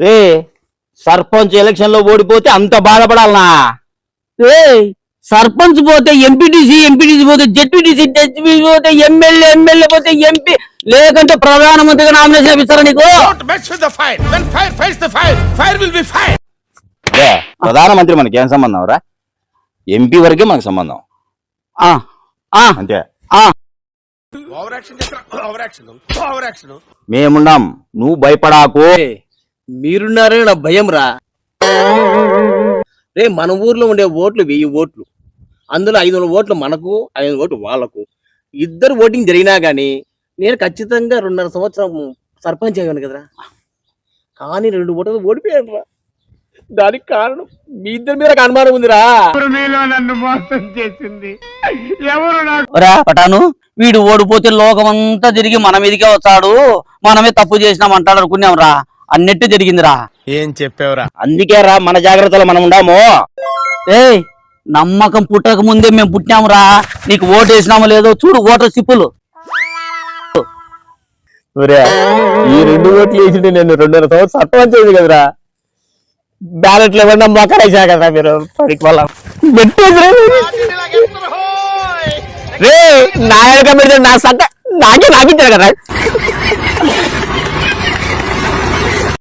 ఏ సర్పంచ్ ఎలక్షన్లో ఓడిపోతే అంత బాధపడాలనా? ఏ సర్పంచ్ పోతే ఎంపీటీసీ ఎంపీటీసీ పోతే జెడ్పీటీసీ జెడ్పీటీసీ పోతే ఎమ్మెల్యే ఎమ్మెల్యే పోతే ఎంపీ లేకంటే ప్రధానమంత్రిగా నామినేషన్ ఇస్తారా నీకు? ప్రధానమంత్రి మనకి ఏం సంబంధం రా? ఎంపీ వరకే మనకు సంబంధం. ఆ, ఆ, అంతే. మేమున్నాం. నువ్వు భయపడాకు. మీరున్నారని నా భయం రా రే మన ఊర్లో ఉండే ఓట్లు వెయ్యి ఓట్లు. అందులో ఐదు వందల ఓట్లు మనకు ఐదు వందల ఓట్లు వాళ్ళకు. ఇద్దరు ఓటింగ్ జరిగినా గానీ నేను ఖచ్చితంగా రెండున్నర సంవత్సరం సర్పంచ్ అయ్యాను కదరా. కానీ రెండు ఓట్లు ఓడిపోయాను రా దానికి కారణం మీ ఇద్దరి మీద అనుమానం ఉందిరా. రా పటాను వీడు ఓడిపోతే లోకమంతా తిరిగి మన మీదకే వస్తాడు. మనమే తప్పు చేసినాం అంటాడు అనుకున్నాం రా అన్నట్టు జరిగిందిరా. ఏం చెప్పావురా? అందుకే రా మన జాగ్రత్తలో మనం ఉండాము. ఏ నమ్మకం పుట్టక ముందే మేము పుట్టినాము రా నీకు ఓటు వేసినామో లేదో చూడు ఓటర్ సిప్పులు. ఒరే, ఈ రెండు ఓట్లు వేసింటే నేను రెండున్నర సంవత్సరం సర్పంచ్ అయింది కదరా. బ్యాలెట్లు ఇవ్వండి మొక్కలు వేసా కదా మీరు పనికి వాళ్ళ రే నా పెడితే నా సత్త నాకే నాకిచ్చారు కదా.